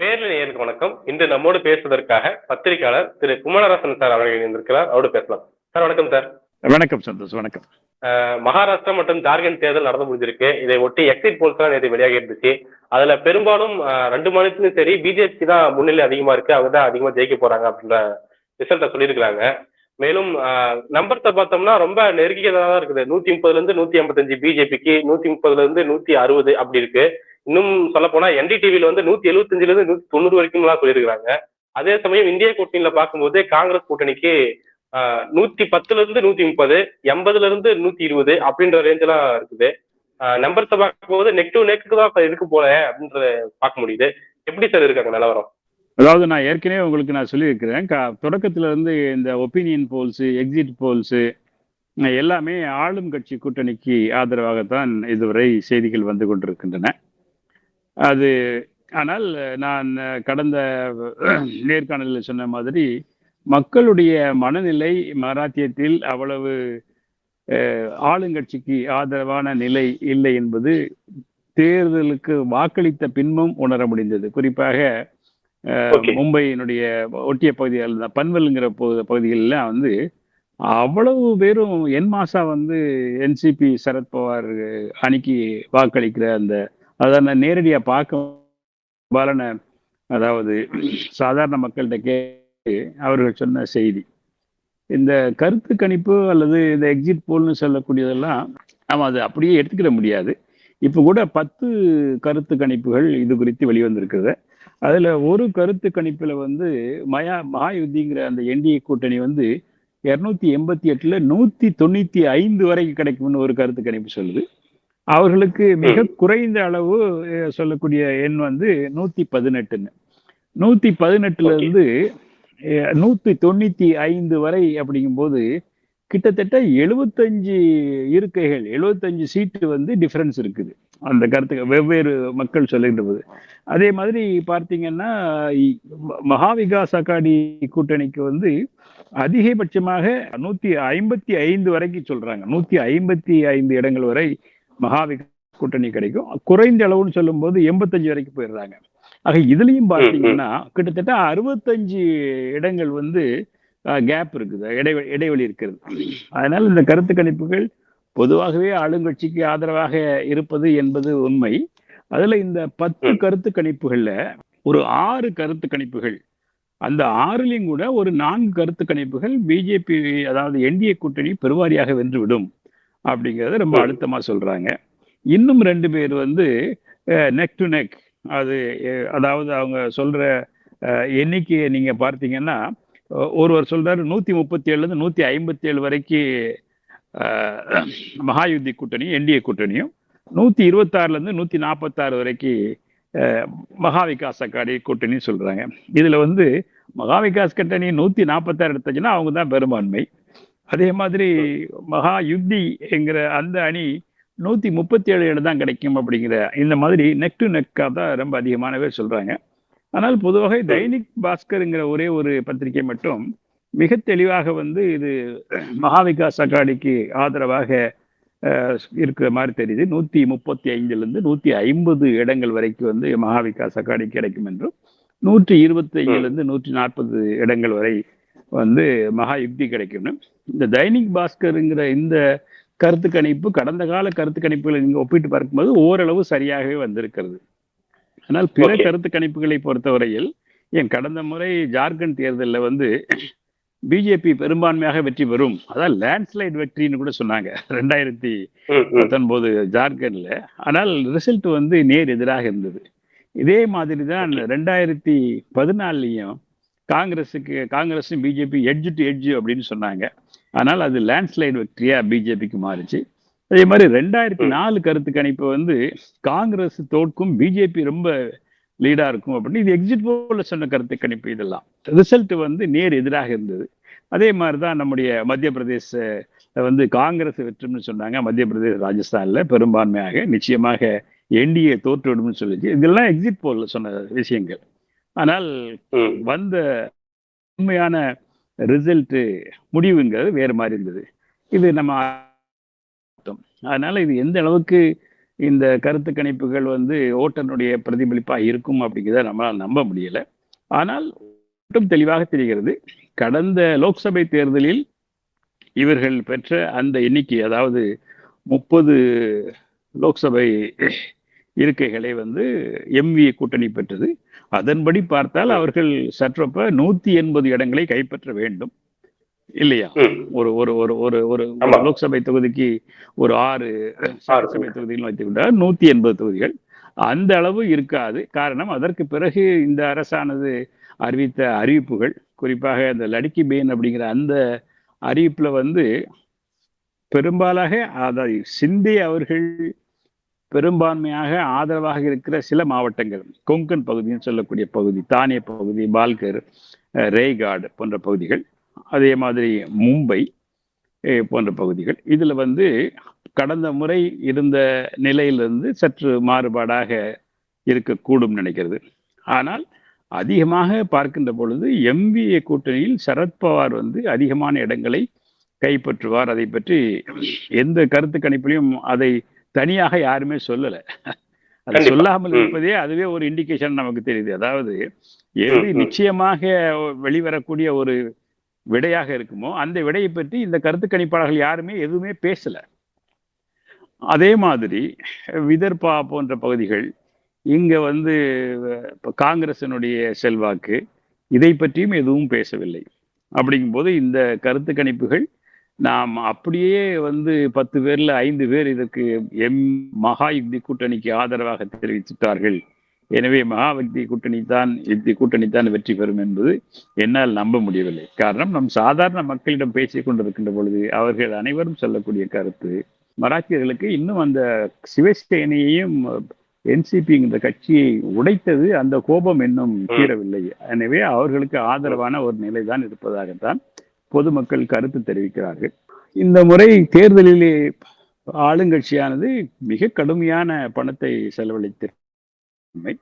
நேயர்களுக்கு வணக்கம். இன்று நம்மோடு பேசுவதற்காக பத்திரிகையாளர் திரு குமாரரசன் சார் அவர்கள் இணைந்திருக்கிறார். அவரோடு பேசலாம். சார் வணக்கம் சார். வணக்கம் சந்தோஷ் வணக்கம். மகாராஷ்டிரா மற்றும் ஜார்க்கண்ட் தேர்தல் நடந்து முடிஞ்சிருக்கு. இதை ஒட்டி எக்ஸிட் போல்ஸ் தான் நேற்று வெளியாகி இருந்துச்சு. அதுல பெரும்பாலும் ரெண்டு மாநிலத்திலும் சரி பிஜேபி தான் முன்னிலை அதிகமா இருக்கு. அவங்க தான் அதிகமா ஜெயிக்க போறாங்க அப்படின்ற ரிசல்ட்டை சொல்லியிருக்கிறாங்க. மேலும் நம்பர்ஸை பார்த்தோம்னா ரொம்ப நெருங்கியதாக தான் இருக்குது. நூத்தி முப்பதுல இருந்து நூத்தி ஐம்பத்தஞ்சு பிஜேபிக்கு நூத்தி முப்பதுல இருந்து நூத்தி அறுபது அப்படி இருக்கு. இன்னும் சொல்ல போனா என்டிடிவில வந்து நூத்தி எழுபத்தஞ்சுல இருந்து நூத்தி தொண்ணூறு வரைக்கும்லாம் சொல்லியிருக்காங்க அதே சமயம் இந்திய கூட்டணியில பார்க்கும்போது காங்கிரஸ் கூட்டணிக்கு நூத்தி பத்துல இருந்து நூத்தி முப்பது எண்பதுல இருந்து நூத்தி இருபது அப்படின்ற ரேஞ்ச் எல்லாம் இருக்குது. நம்பர்ஸை பார்க்கும்போது நெக் டு நெக்கு தான் இருக்கு போல அப்படின்றத பார்க்க முடியுது. எப்படி சார் இருக்காங்க நிலவரம்? அதாவது நான் ஏற்கனவே உங்களுக்கு நான் சொல்லியிருக்கிறேன். தொடக்கத்துல இருந்து இந்த ஒப்பீனியன் போல்ஸு எக்ஸிட் போல்ஸு எல்லாமே ஆளும் கட்சி கூட்டணிக்கு ஆதரவாகத்தான் இதுவரை செய்திகள் வந்து கொண்டிருக்கின்றன. அது ஆனால் நான் கடந்த நேர்காணலில் சொன்ன மாதிரி மக்களுடைய மனநிலை மராத்தியத்தில் அவ்வளவு ஆளுங்கட்சிக்கு ஆதரவான நிலை இல்லை என்பது தேர்தலுக்கு வாக்களித்த பின்பும் உணர முடிந்தது குறிப்பாக. மும்பையினுடைய ஒட்டிய பகுதிகள் தான் பன்வல்ங்கிற பகுதிகளெலாம் வந்து அவ்வளவு பேரும் என் மாசா வந்து என்சிபி சரத்பவார் அணிக்கு வாக்களிக்கிற அந்த அதை நான் நேரடியா பார்க்க பாலனை அதாவது சாதாரண மக்கள்கிட்ட கேட்டு அவர்கள் சொன்ன செய்தி. இந்த கருத்து கணிப்பு அல்லது இந்த எக்ஸிட் போல்னு சொல்லக்கூடியதெல்லாம் நம்ம அதை அப்படியே எடுத்துக்கிட முடியாது. இப்போ கூட பத்து கருத்து கணிப்புகள் இது குறித்து வெளிவந்திருக்கிறது அதுல ஒரு கருத்து கணிப்புல வந்து மயா மகாயுத்திங்கிற அந்த என்டிஏ கூட்டணி வந்து இருநூத்தி எண்பத்தி எட்டுல நூத்தி தொண்ணூத்தி ஐந்து வரைக்கும் கிடைக்கும்னு ஒரு கருத்து கணிப்பு சொல்லுது. அவர்களுக்கு மிக குறைந்த அளவு சொல்லக்கூடிய எண் வந்து நூத்தி பதினெட்டுன்னு. நூத்தி பதினெட்டுல. இருந்து நூத்தி தொண்ணூத்தி ஐந்து வரை அப்படிங்கும்போது கிட்டத்தட்ட எழுபத்தஞ்சு இருக்கைகள் எழுபத்தஞ்சு சீட்டு வந்து டிஃபரன்ஸ் இருக்குது. அந்த கருத்து வெவ்வேறு மக்கள் சொல்லுகின்ற போது. அதே மாதிரி பார்த்தீங்கன்னா இ- ம- மகா விகாஸ் அகாடி கூட்டணிக்கு வந்து அதிகபட்சமாக நூத்தி ஐம்பத்தி ஐந்து வரைக்கும் சொல்றாங்க. நூத்தி ஐம்பத்தி ஐந்து இடங்கள் வரை மகா விகாஸ் கூட்டணி கிடைக்கும். குறைந்த அளவுன்னு சொல்லும்போது எண்பத்தஞ்சு வரைக்கும் போயிடுறாங்க. ஆக இதுலயும் பார்த்தீங்கன்னா கிட்டத்தட்ட அறுபத்தஞ்சு இடங்கள் வந்து கேப் இருக்குது. இடைவெளி இடைவெளி இருக்கிறது. அதனால இந்த கருத்து கணிப்புகள் பொதுவாகவே ஆளுங்கட்சிக்கு ஆதரவாக இருப்பது என்பது உண்மை. அதுல இந்த பத்து. கருத்து கணிப்புகள்ல ஒரு ஆறு கருத்து கணிப்புகள் அந்த ஆறுலையும் கூட ஒரு நான்கு கருத்து கணிப்புகள் பிஜேபி அதாவது என்டிஏ கூட்டணி பெருவாரியாக வென்றுவிடும் அப்படிங்கறத ரொம்ப ம். அழுத்தமா சொல்றாங்க. இன்னும் ரெண்டு பேர் வந்து நெக் டு நெக் அது அதாவது அவங்க சொல்ற அஹ், எண்ணிக்கையை நீங்க பார்த்தீங்கன்னா ஒருவர் சொல்றாரு நூத்தி முப்பத்தி ஏழுல இருந்து நூத்தி ஐம்பத்தி ஏழு வரைக்கும் மகாயுத்தி கூட்டணி என்டிஏ கூட்டணியும் நூத்தி இருபத்தாறுல இருந்து நூத்தி நாற்பத்தாறு வரைக்கும் மகா விகாஸ் அகாடி கூட்டணி சொல்றாங்க. இதுல வந்து மகா விகாஸ் கூட்டணி நூத்தி நாற்பத்தாறு எடுத்துச்சுன்னா அவங்க தான் பெரும்பான்மை. அதே மாதிரி மகா யுத்தி என்கிற அந்த அணி நூத்தி முப்பத்தி ஏழு இடம் தான் கிடைக்கும் அப்படிங்கிற இந்த மாதிரி நெக் டு நெக்காக தான் ரொம்ப அதிகமான பேர் சொல்றாங்க. ஆனால் பொதுவாக தைனிக் பாஸ்கருங்கிற ஒரே ஒரு பத்திரிகை மட்டும் மிக தெளிவாக வந்து இது மகா விகாஸ் அகாடிக்கு ஆதரவாக இருக்கிற மாதிரி தெரியுது. நூத்தி முப்பத்தி ஐந்துல இருந்து நூத்தி ஐம்பது இடங்கள் வரைக்கும் வந்து மகா விகாஸ் அகாடி கிடைக்கும் என்றும் நூற்றி இருபத்தி ஐந்துல இருந்து நூற்றி நாற்பது இடங்கள் வரை வந்து மகா யுக்தி கிடைக்கும்னு இந்த தைனிக் பாஸ்கருங்கிற இந்த கருத்து கணிப்பு கடந்த கால கருத்து கணிப்புகளை நீங்க ஒப்பிட்டு பார்க்கும்போது ஓரளவு சரியாகவே வந்திருக்கிறது. ஆனால் பிற. கருத்து கணிப்புகளை பொறுத்தவரையில் ஏன் கடந்த முறை ஜார்க்கண்ட் தேர்தலில் வந்து பிஜேபி பெரும்பான்மையாக வெற்றி பெறும். அதான் லேண்ட்ஸ்லைட் வெற்றின்னு கூட சொன்னாங்க. ரெண்டாயிரத்தி. பத்தொன்பது ஜார்க்கண்ட்ல. ஆனால் ரிசல்ட் வந்து நேர் எதிராக இருந்தது. இதே மாதிரி தான் ரெண்டாயிரத்தி பதினாலுலயும் காங்கிரஸுக்கு காங்கிரஸும் பிஜேபி எட்ஜ் டு எட்ஜு அப்படின்னு சொன்னாங்க. அதனால் அது லேண்ட்ஸ்லைடு வெற்றியாக பிஜேபிக்கு மாறுச்சு. அதே மாதிரி ரெண்டாயிரத்தி நாலு கருத்து கணிப்பு வந்து காங்கிரஸ் தோற்கும் பிஜேபி ரொம்ப லீடா இருக்கும் அப்படின்னு இது எக்ஸிட் போல சொன்ன கருத்து கணிப்பு இதெல்லாம். ரிசல்ட் வந்து நேர் எதிராக இருந்தது. அதே மாதிரி தான் நம்முடைய மத்திய பிரதேச வந்து காங்கிரஸ் வெற்றும்னு சொன்னாங்க. மத்திய பிரதேச ராஜஸ்தானில் பெரும்பான்மையாக நிச்சயமாக என்டிஏ தோற்றுவிடும்னு சொல்லிச்சு. இதெல்லாம் எக்ஸிட் போல்ல சொன்ன விஷயங்கள். ஆனால். வந்த உண்மையான ரிசல்ட் முடிவுங்கிறது வேறு மாதிரி இருந்தது இது நம்ம. அதனால இது எந்த அளவுக்கு இந்த கருத்து கணிப்புகள் வந்து ஓட்டனுடைய பிரதிபலிப்பா இருக்கும் அப்படிங்கிறத நம்மளால் நம்ப முடியல ஆனால் மட்டும் தெளிவாக தெரிகிறது கடந்த லோக்சபை தேர்தலில் இவர்கள் பெற்ற அந்த எண்ணிக்கை அதாவது முப்பது லோக்சபை இருக்கைகளை வந்து எம்விஏ கூட்டணி பெற்றது. அதன்படி பார்த்தால் அவர்கள் சற்றொப்ப நூத்தி எண்பது இடங்களை கைப்பற்ற வேண்டும். இல்லையா. ஒரு ஒரு ஒரு ஒரு ஒரு. லோக்சபை தொகுதிக்கு ஒரு ஆறு சட்டசபை தொகுதிகள் வைத்துக்கொண்டால் நூத்தி எண்பது தொகுதிகள். அந்த அளவு இருக்காது. காரணம் அதற்கு பிறகு இந்த அரசானது அறிவித்த அறிவிப்புகள் குறிப்பாக இந்த லடுக்கி பேன் அப்படிங்கிற அந்த அறிவிப்புல வந்து பெரும்பாலாக அதாவது சிந்தி அவர்கள் பெரும்பான்மையாக ஆதரவாக இருக்கிற சில மாவட்டங்கள். கொங்கன் பகுதின்னு சொல்லக்கூடிய பகுதி தானே பகுதி பால்கர் ரேகாடு போன்ற பகுதிகள். அதே மாதிரி மும்பை போன்ற பகுதிகள். இதில் வந்து கடந்த முறை இருந்த நிலையிலிருந்து சற்று மாறுபாடாக இருக்கக்கூடும் நினைக்கிறது. ஆனால் அதிகமாக பார்க்கின்ற பொழுது எம்பிஏ கூட்டணியில் சரத்பவார் வந்து அதிகமான இடங்களை கைப்பற்றுவார். அதை பற்றி எந்த கருத்து கணிப்பிலையும் அதை தனியாக யாருமே சொல்லல அது. சொல்லாமல். இருப்பதே அதுவே ஒரு இண்டிகேஷன் நமக்கு தெரியுது அதாவது எது. நிச்சயமாக வெளிவரக்கூடிய ஒரு விடையாக இருக்குமோ அந்த விடையை பற்றி இந்த கருத்து கணிப்பாளர்கள் யாருமே எதுவுமே பேசல அதே மாதிரி விதர்பா போன்ற பகுதிகள் இங்க வந்து காங்கிரசினுடைய செல்வாக்கு இதை பற்றியும் எதுவும் பேசவில்லை அப்படிங்கும்போது இந்த கருத்து கணிப்புகள் நாம் அப்படியே வந்து பத்து பேர்ல ஐந்து பேர் இதற்கு எம் மகா யுக்தி கூட்டணிக்கு ஆதரவாக தெரிவித்துட்டார்கள் எனவே மகா யுக்தி கூட்டணி தான் யுக்தி கூட்டணி தான் வெற்றி பெறும் என்பது என்னால் நம்ப முடியவில்லை. காரணம் நம் சாதாரண மக்களிடம் பேசிக் கொண்டிருக்கின்ற பொழுது அவர்கள் அனைவரும் சொல்லக்கூடிய கருத்து மராத்தியர்களுக்கு இன்னும் அந்த சிவசேனையையும் என்சிபிங்கிற கட்சியை உடைத்தது அந்த கோபம் இன்னும் தீரவில்லை. எனவே அவர்களுக்கு ஆதரவான ஒரு நிலைதான் இருப்பதாகத்தான் பொதுமக்கள் கருத்து தெரிவிக்கிறார்கள். இந்த முறை தேர்தலிலே ஆளுங்கட்சியானது மிக கடுமையான பணத்தை செலவழித்திருமை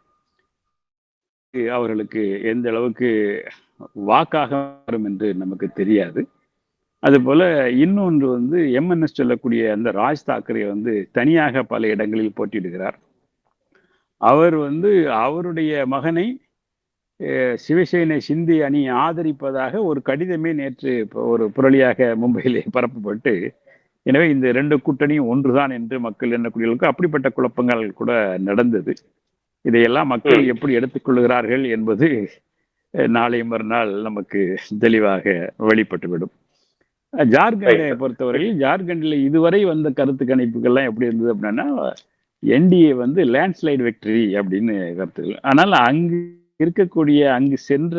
அவர்களுக்கு எந்த அளவுக்கு வாக்காக வரும் என்று நமக்கு தெரியாது. அதுபோல இன்னொன்று வந்து எம்என்எஸ் சொல்லக்கூடிய அந்த ராஜ் தாக்கரே வந்து தனியாக பல இடங்களில் போட்டியிடுகிறார். அவர் வந்து அவருடைய மகனை சிவசேனை சிந்தி அணி ஆதரிப்பதாக ஒரு கடிதமே நேற்று ஒரு புரளியாக மும்பையிலே பரப்பப்பட்டு எனவே இந்த ரெண்டு கூட்டணியும் ஒன்றுதான் என்று மக்கள் எண்ணக்கூடியவர்களுக்கு அப்படிப்பட்ட குழப்பங்கள் கூட நடந்தது இதையெல்லாம் மக்கள். எப்படி எடுத்துக்கொள்கிறார்கள் என்பது நாளை மறுநாள் நமக்கு தெளிவாக வெளிப்பட்டுவிடும் ஜார்க்கண்டை. பொறுத்தவரையில் ஜார்க்கண்டில் இதுவரை வந்த கருத்து கணிப்புகள்லாம் எப்படி இருந்தது அப்படின்னா என்டிஏ வந்து லேண்ட்ஸ்லைடு வெக்டரி அப்படின்னு கருத்துகள் ஆனால் அங்கு இருக்கக்கூடிய அங்கு சென்ற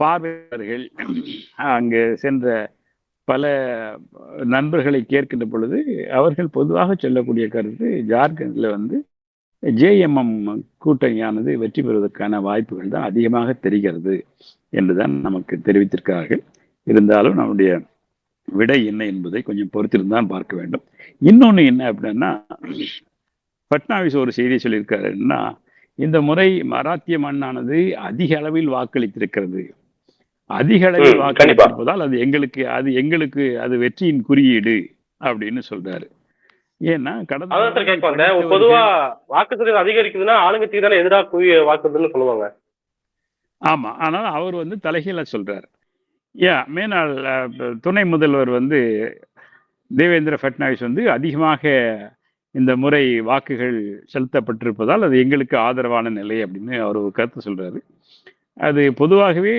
பார்வையாளர்கள் அங்கு சென்ற பல நண்பர்களை கேட்கின்ற பொழுது அவர்கள் பொதுவாக சொல்லக்கூடிய கருத்து ஜார்க்கண்ட்ல வந்து ஜேஎம்எம் கூட்டணியானது வெற்றி பெறுவதற்கான வாய்ப்புகள் தான் அதிகமாக தெரிகிறது என்றுதான் நமக்கு தெரிவித்திருக்கிறார்கள். இருந்தாலும் நம்முடைய விடை என்ன என்பதை கொஞ்சம் பொறுத்திருந்தான் பார்க்க வேண்டும். இன்னொன்னு என்ன அப்படின்னா பட்னாவிஸ் ஒரு செய்தியை சொல்லியிருக்காருன்னா இந்த முறை மராத்திய மண்ணானது அதிக அளவில் வாக்களித்திருக்கிறது. அதிக அளவில் வாக்களித்திருப்பதால் அது எங்களுக்கு அது எங்களுக்கு அது வெற்றியின் குறியீடு அப்படின்னு சொல்றாரு. ஏன்னா கடந்த பொதுவா வாக்கு சதவீதம் அதிகரிக்குதுன்னா ஆளுங்கட்சிக்கு தானே எதிராக குவி வாக்குதுன்னு சொல்லுவாங்க. ஆமா. ஆனால் அவர் வந்து தலைகீழ சொல்றாரு. யா மேனால் துணை முதல்வர் வந்து தேவேந்திர ஃபட்னாவிஸ் வந்து அதிகமாக இந்த முறை வாக்குகள் செலுத்தப்பட்டிருப்பதால் அது எங்களுக்கு ஆதரவான நிலை அப்படின்னு அவர் ஒரு கருத்து சொல்றாரு. அது பொதுவாகவே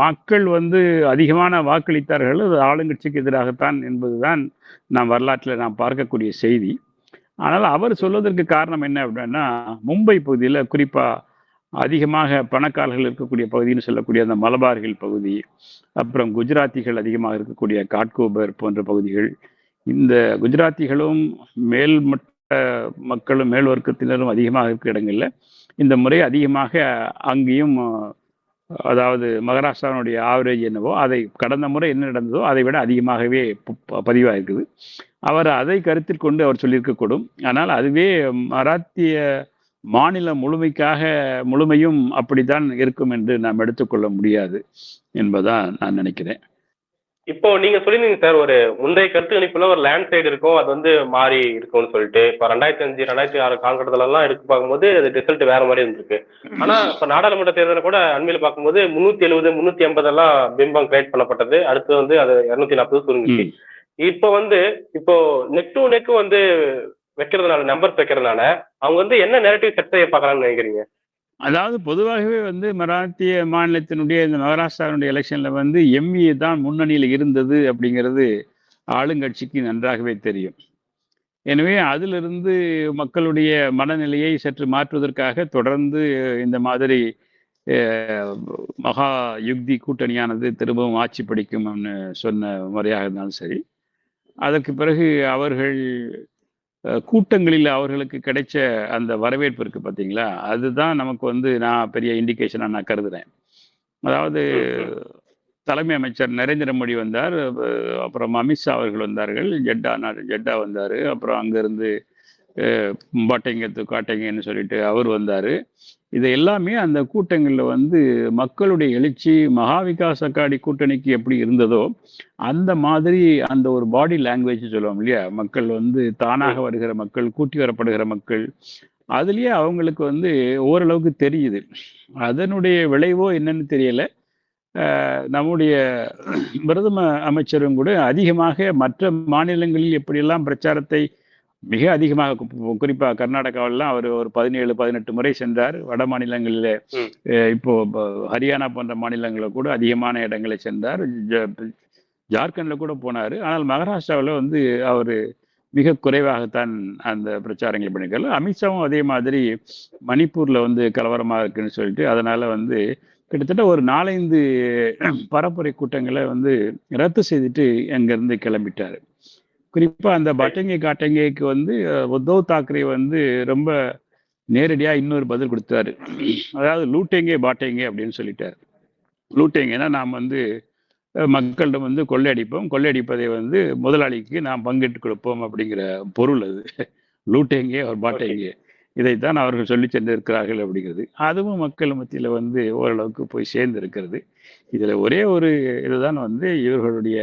மக்கள் வந்து அதிகமான வாக்களித்தார்கள். அது ஆளுங்கட்சிக்கு எதிராகத்தான் என்பதுதான் நாம் வரலாற்றில் நாம் பார்க்கக்கூடிய செய்தி. ஆனால் அவர் சொல்வதற்கு காரணம் என்ன அப்படின்னா மும்பை பகுதியில் குறிப்பாக அதிகமாக பணக்காரர்கள் இருக்கக்கூடிய பகுதின்னு சொல்லக்கூடிய அந்த மலபார்கள் பகுதி அப்புறம் குஜராத்திகள் அதிகமாக இருக்கக்கூடிய காட்கோபர் போன்ற பகுதிகள் இந்த குஜராத்திகளும் மேல்மட்ட மக்களும் மேல் வர்க்கத்தினரும் அதிகமாக இருக்கிற இடங்களில் இந்த முறை அதிகமாக அங்கேயும் அதாவது மகாராஷ்டிராவுடைய ஆவரேஜ் என்னவோ அதை கடந்த முறை என்ன நடந்ததோ அதை விட அதிகமாகவே ப- பதிவாயிருக்குது. அவர் அதை கருத்தில் கொண்டு அவர் சொல்லியிருக்கக்கூடும். ஆனால் அதுவே மராத்திய மாநிலம் முழுமைக்காக முழுமையும் அப்படித்தான் இருக்கும் என்று நாம் எடுத்துக்கொள்ள முடியாது என்பதான் நான் நினைக்கிறேன். இப்போ நீங்க சொல்லியிருந்தீங்க சார் ஒரு முந்தைய கருத்து கணிப்புல ஒரு லேண்ட் சைடு இருக்கும் அது வந்து மாறி இருக்கும்னு சொல்லிட்டு. இப்போ ரெண்டாயிரத்தி அஞ்சு ரெண்டாயிரத்தி ஆறு காலகட்டத்துல எல்லாம் எடுத்து பார்க்கும்போது அது ரிசல்ட் வேற மாதிரி இருந்திருக்கு. ஆனா இப்போ நாடாளுமன்ற தேர்தலை கூட அண்மையில் பார்க்கும்போது முன்னூத்தி எழுபது முன்னூத்தி எண்பதெல்லாம் பிம்பம் கிரியேட் பண்ணப்பட்டது. அடுத்து வந்து அது இருநூத்தி நாற்பது சுருங்குச்சு. ம். இப்போ வந்து இப்போ நெக் டு நெக் வந்து வைக்கிறதுனால நம்பர்ஸ் வைக்கிறதுனால அவங்க வந்து என்ன நெரட்டிவ் செட் செய்ய பார்க்கலாம்னு நினைக்கிறீங்க? அதாவது பொதுவாகவே வந்து மராத்திய மாநிலத்தினுடைய இந்த மகாராஷ்டிராவினுடைய எலெக்ஷனில் வந்து எம்இஏ தான் முன்னணியில் இருந்தது அப்படிங்கிறது ஆளுங்கட்சிக்கு நன்றாகவே தெரியும். எனவே அதிலிருந்து மக்களுடைய மனநிலையை சற்று மாற்றுவதற்காக தொடர்ந்து இந்த மாதிரி மகா யுக்தி கூட்டணியானது திரும்பவும் ஆட்சி பிடிக்கும்னு சொன்ன முறையாக இருந்தாலும் சரி. அதற்கு பிறகு அவர்கள் கூட்டங்களில் அவர்களுக்கு கிடைச்ச அந்த வரவேற்பு இருக்கு பார்த்தீங்களா அதுதான் நமக்கு வந்து நான் பெரிய இண்டிகேஷனாக நான் கருதுறேன். அதாவது தலைமை அமைச்சர் நரேந்திர மோடி வந்தார் அப்புறம் அமித்ஷா அவர்கள் வந்தார்கள் ஜெட்டா நா- ஜெட்டா வந்தார் அப்புறம் அங்கேருந்து பட்டைங்கத்து காட்டைங்கன்னு சொல்லிட்டு அவர் வந்தார். இது எல்லாமே அந்த கூட்டங்களில் வந்து மக்களுடைய எழுச்சி மகா விகாஸ் கூட்டணிக்கு எப்படி இருந்ததோ அந்த மாதிரி அந்த ஒரு பாடி லாங்குவேஜ் சொல்லுவோம் இல்லையா? மக்கள் வந்து தானாக வருகிற மக்கள் கூட்டி வரப்படுகிற மக்கள் அதுலயே அவங்களுக்கு வந்து ஓரளவுக்கு தெரியுது. அதனுடைய விளைவோ என்னன்னு தெரியல. நம்முடைய பிரதம அமைச்சரும் கூட அதிகமாக மற்ற மாநிலங்களில் எப்படியெல்லாம் பிரச்சாரத்தை மிக அதிகமாக கு- குறிப்பா கர்நாடகாவெல்லாம் அவர் ஒரு பதினேழு பதினெட்டு முறை சென்றார். வட மாநிலங்களில். இப்போ ஹரியானா போன்ற மாநிலங்களில் கூட அதிகமான இடங்களை சென்றார். ஜார்க்கண்ட்ல கூட போனார். ஆனால் மகாராஷ்டிராவில் வந்து அவர் மிக குறைவாகத்தான் அந்த பிரச்சாரங்கள் பண்ணியிருக்காரு. அமித்ஷாவும் அதே மாதிரி மணிப்பூர்ல வந்து கலவரமாக இருக்குன்னு சொல்லிட்டு அதனால வந்து கிட்டத்தட்ட ஒரு நாலஞ்சு பரப்புரை கூட்டங்களை வந்து ரத்து செய்துட்டு அங்கிருந்து கிளம்பிட்டாரு. குறிப்பா அந்த பட்டங்கை காட்டங்கைக்கு வந்து உத்தவ் தாக்கரே வந்து ரொம்ப நேரடியா இன்னொரு பதில் கொடுத்தாரு. அதாவது லூட்டேங்கே பாட்டேங்கே அப்படின்னு சொல்லிட்டாரு. லூட்டேங்கன்னா நாம் வந்து மக்களிடம் வந்து கொள்ளையடிப்போம். கொள்ளையடிப்பதை வந்து முதலாளிக்கு நாம் பங்கிட்டு கொடுப்போம் அப்படிங்கிற பொருள் அது. லூட்டேங்கே அவர் பாட்டேங்கே. இதைத்தான் அவர்கள் சொல்லி சென்றிருக்கிறார்கள் அப்படிங்கிறது. அதுவும் மக்கள் மத்தியில் வந்து ஓரளவுக்கு போய் சேர்ந்து இருக்கிறது இதில் ஒரே ஒரு இதுதான் வந்து இவர்களுடைய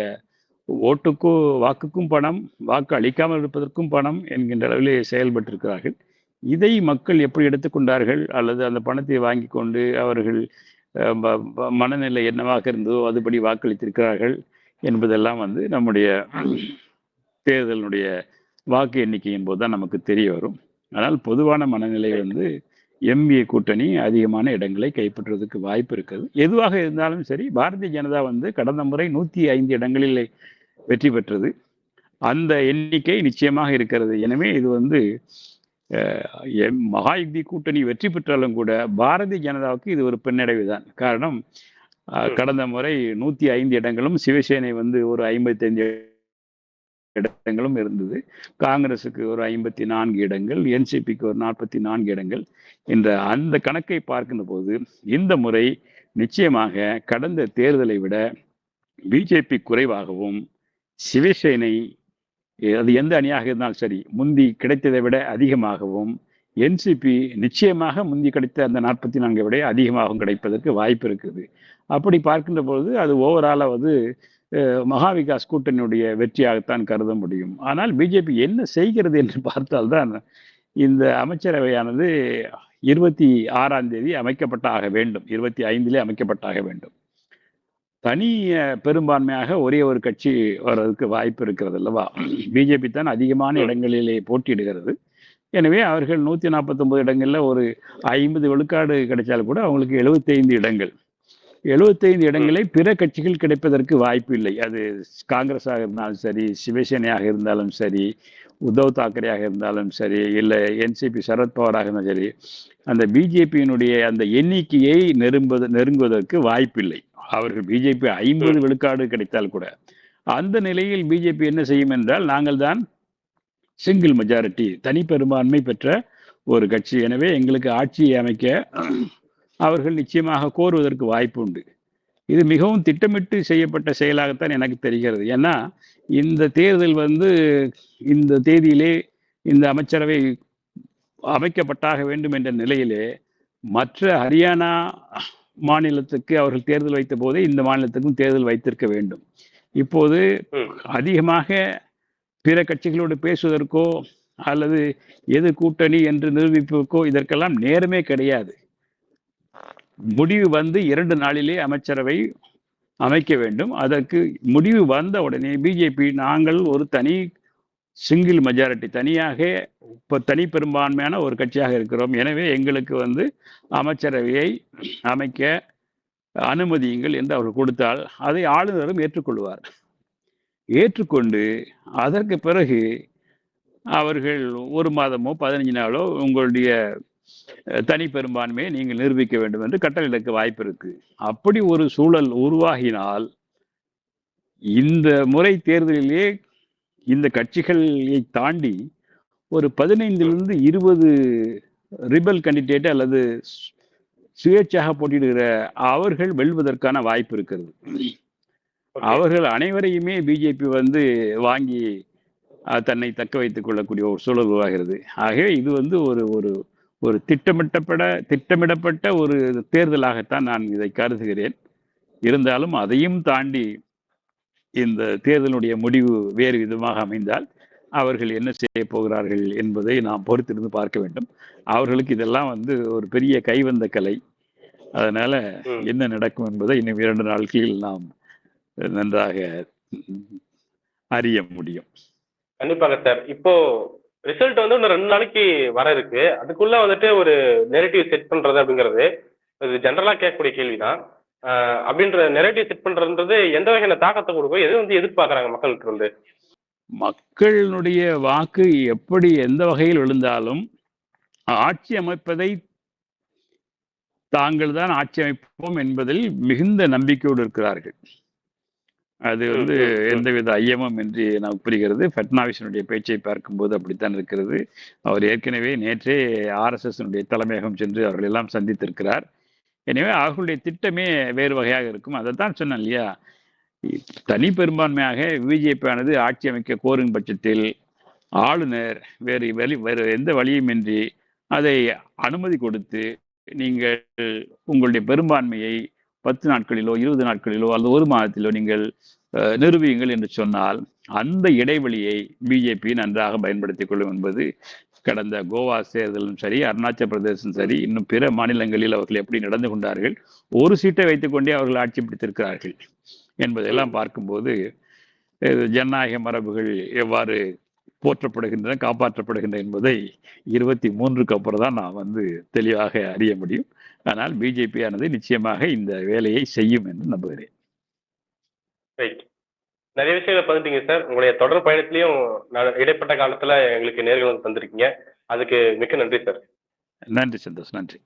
ஓட்டுக்கும் வாக்குக்கும் பணம் வாக்கு அளிக்காமல் இருப்பதற்கும் பணம் என்கின்ற அளவிலே செயல்பட்டிருக்கிறார்கள். இதை மக்கள் எப்படி எடுத்துக்கொண்டார்கள் அல்லது அந்த பணத்தை வாங்கி கொண்டு அவர்கள் மனநிலை என்னவாக இருந்ததோ அதுபடி வாக்களித்திருக்கிறார்கள் என்பதெல்லாம் வந்து நம்முடைய தேர்தலினுடைய வாக்கு எண்ணிக்கையின் போது தான் நமக்கு தெரிய வரும். ஆனால் பொதுவான மனநிலை வந்து எம்பிஏ கூட்டணி அதிகமான இடங்களை கைப்பற்றுவதற்கு வாய்ப்பு இருக்குது எதுவாக இருந்தாலும் சரி பாரதிய ஜனதா வந்து கடந்த முறை நூற்றி ஐந்து இடங்களில் வெற்றி பெற்றது. அந்த எண்ணிக்கை நிச்சயமாக இருக்கிறது. எனவே இது வந்து மகாயுக்தி கூட்டணி வெற்றி பெற்றாலும் கூட பாரதிய ஜனதாவுக்கு இது ஒரு பின்னடைவு தான் காரணம் கடந்த முறை நூற்றி ஐந்து இடங்களும் சிவசேனை வந்து ஒரு ஐம்பத்தைந்து இடங்களும் இருந்தது. காங்கிரஸுக்கு ஒரு ஐம்பத்தி நான்கு இடங்கள் என்சிபிக்கு ஒரு நாற்பத்தி நான்கு இடங்கள் என்ற அந்த கணக்கை பார்க்கின்ற போது இந்த முறை நிச்சயமாக கடந்த தேர்தலை விட பிஜேபி குறைவாகவும் சிவசேனை அது எந்த அணியாக இருந்தாலும் சரி முந்தி கிடைத்ததை விட அதிகமாகவும் என்சிபி நிச்சயமாக முந்தி கிடைத்த அந்த நாற்பத்தி நான்கை விட அதிகமாகவும் கிடைப்பதற்கு வாய்ப்பு இருக்குது. அப்படி பார்க்கின்ற பொழுது அது ஓவராலாக வந்து மகா விகாஸ் கூட்டணியுடைய வெற்றியாகத்தான் கருத முடியும். ஆனால் பிஜேபி என்ன செய்கிறது என்று பார்த்தால்தான் இந்த அமைச்சரவையானது இருபத்தி ஆறாம் தேதி அமைக்கப்பட்டாக வேண்டும். இருபத்தி ஐந்திலே அமைக்கப்பட்டாக வேண்டும். தனி அஹ், பெரும்பான்மையாக ஒரே ஒரு கட்சி வர்றதுக்கு வாய்ப்பு இருக்கிறது அல்லவா பிஜேபி தான் அதிகமான இடங்களிலே போட்டியிடுகிறது. எனவே அவர்கள் நூற்றி நாற்பத்தொன்பது இடங்கள்ல ஒரு ஐம்பது விழுக்காடு கிடைச்சால் கூட அவங்களுக்கு எழுபத்தைந்து இடங்கள். எழுபத்தைந்து இடங்களை பிற கட்சிகள் கிடைப்பதற்கு வாய்ப்பு இல்லை. அது காங்கிரஸாக இருந்தாலும் சரி சிவசேனையாக இருந்தாலும் சரி உத்தவ் தாக்கரேயாக இருந்தாலும் சரி இல்லை என்சிபி சரத்பவாராக இருந்தாலும் சரி அந்த பிஜேபியினுடைய அந்த எண்ணிக்கையை நெருங்குவது நெருங்குவதற்கு வாய்ப்பில்லை. அவர்கள் பிஜேபி ஐம்பது விழுக்காடு கிடைத்தால் கூட அந்த நிலையில் பிஜேபி என்ன செய்யும் என்றால் நாங்கள் தான் சிங்கிள் மெஜாரிட்டி தனி பெரும்பான்மை பெற்ற ஒரு கட்சி. எனவே எங்களுக்கு ஆட்சியை அமைக்க அவர்கள் நிச்சயமாக கோருவதற்கு வாய்ப்பு உண்டு. இது மிகவும் திட்டமிட்டு செய்யப்பட்ட செயலாகத்தான் எனக்கு தெரிகிறது. ஏன்னா இந்த தேர்தல் வந்து இந்த தேதியிலே இந்த அமைச்சரவை அமைக்கப்பட்டாக வேண்டும் என்ற நிலையிலே மற்ற ஹரியானா மாநிலத்துக்கு அவர்கள் தேர்தல் வைத்த போதே இந்த மாநிலத்துக்கும் தேர்தல் வைத்திருக்க வேண்டும். இப்போது. அதிகமாக பிற கட்சிகளோடு பேசுவதற்கோ அல்லது எது கூட்டணி என்று நிரூபிப்பதற்கோ இதற்கெல்லாம் நேரமே கிடையாது. முடிவு வந்து இரண்டு நாளிலே அமைச்சரவை அமைக்க வேண்டும். அதற்கு முடிவு வந்த உடனே பிஜேபி நாங்கள் ஒரு தனி சிங்கிள் மெஜாரிட்டி தனியாக இப்போ தனி பெரும்பான்மையான ஒரு கட்சியாக இருக்கிறோம். எனவே எங்களுக்கு வந்து அமைச்சரவையை அமைக்க அனுமதியுங்கள் என்று அவர் கொடுத்தால் அதை ஆளுநரும் ஏற்றுக்கொள்வார். ஏற்றுக்கொண்டு அதற்கு பிறகு அவர்கள் ஒரு மாதமோ பதினஞ்சு நாளோ உங்களுடைய தனி பெரும்பான்மையை நீங்கள் நிரூபிக்க வேண்டும் என்று கட்டளையிடக்க வாய்ப்பு இருக்கு. அப்படி ஒரு சூழல் உருவாகினால் இந்த முறை தேர்தலிலே இந்த கட்சிகளை தாண்டி ஒரு பதினைந்திலிருந்து இருபது ரிபல் கேண்டிடேட் அல்லது சுயேட்சாக போட்டியிடுகிற அவர்கள் வெல்வதற்கான வாய்ப்பு இருக்கிறது. அவர்கள் அனைவரையுமே பிஜேபி வந்து வாங்கி தன்னை தக்க வைத்துக் கொள்ளக்கூடிய ஒரு சூழல் உருவாகிறது ஆகவே இது வந்து ஒரு ஒரு ஒரு திட்டமிட்டப்பட திட்டமிடப்பட்ட ஒரு தேர்தலாகத்தான் நான் இதை கருதுகிறேன். இருந்தாலும் அதையும் தாண்டி இந்த தேர்தலுடைய முடிவு வேறு விதமாக அமைந்தால் அவர்கள் என்ன செய்ய போகிறார்கள் என்பதை நாம் பொறுத்திருந்து பார்க்க வேண்டும். அவர்களுக்கு இதெல்லாம் வந்து ஒரு பெரிய கைவந்த கலை. அதனால. என்ன நடக்கும் என்பதை இன்னும் இரண்டு நாட்களில் நாம் நன்றாக அறிய முடியும். கண்டிப்பாக சார். இப்போ ரிசல்ட் வந்து இன்னும் ரெண்டு நாளைக்கு வர இருக்கு. அதுக்குள்ள வந்துட்டு ஒரு நெரேட்டிவ் செட் பண்றது அப்படிங்கிறது இது ஜென்ரலா கேட்கக்கூடிய கேள்விதான். அப்படின்ற நெரேட்டிவ் செட் பண்றதுன்றது எந்த வகையான தாக்கத்தை கொடுக்கும்? எது வந்து எதிர்பார்க்கறாங்க மக்கள்கிட்ட இருந்து? மக்களுடைய வாக்கு எப்படி எந்த வகையில் விழுந்தாலும் ஆட்சி அமைப்பதை தாங்கள் தான் ஆட்சி அமைப்போம் என்பதில் மிகுந்த நம்பிக்கையோடு இருக்கிறார்கள். அது வந்து. எந்தவித ஐயமும் என்று நமக்கு புரிகிறது. ஃபட்னாவிஸினுடைய பேச்சை பார்க்கும்போது அப்படித்தான் இருக்கிறது. அவர் ஏற்கனவே நேற்றே ஆர்எஸ்எஸ் தலைமையகம் சென்று அவர்கள் எல்லாம் சந்தித்திருக்கிறார். எனவே அவர்களுடைய திட்டமே வேறு வகையாக இருக்கும். அதைத்தான் சொன்னேன் இல்லையா? தனி பெரும்பான்மையாக பிஜேபியானது ஆட்சி அமைக்க கோரும் பட்சத்தில் ஆளுநர் வேறு வழி வேறு எந்த வழியுமின்றி அதை அனுமதி கொடுத்து நீங்கள் உங்களுடைய பெரும்பான்மையை பத்து நாட்களிலோ இருபது நாட்களிலோ அல்லது ஒரு மாதத்திலோ நீங்கள் நிறுவியுங்கள் நிரூபியுங்கள் என்று சொன்னால் அந்த இடைவெளியை பிஜேபி நன்றாக பயன்படுத்திக் கொள்ளும் என்பது கடந்த கோவா தேர்தலும் சரி அருணாச்சல பிரதேசம் சரி இன்னும் பிற மாநிலங்களில் அவர்கள் எப்படி நடந்து கொண்டார்கள் ஒரு சீட்டை வைத்துக்கொண்டே அவர்கள் ஆட்சி பிடித்திருக்கிறார்கள் என்பதெல்லாம் பார்க்கும்போது ஜனநாயக மரபுகள் எவ்வாறு போற்றப்படுகின்றன காப்பாற்றப்படுகின்றன என்பதை இருபத்தி மூன்றுக்கு அப்புறம் தான் நான் வந்து தெளிவாக அறிய முடியும். ஆனால் பிஜேபி ஆனது நிச்சயமாக இந்த வேலையை செய்யும் என்று நம்புகிறேன். ரைட் நிறைய விஷயங்களை பதிட்டீங்க சார். உங்களுடைய தொடர் பயணத்திலையும் இடைப்பட்ட காலத்துல எங்களுக்கு நேர்கள் வந்து தந்திருக்கீங்க. அதுக்கு மிக்க நன்றி சார். நன்றி சந்தோஷ் நன்றி.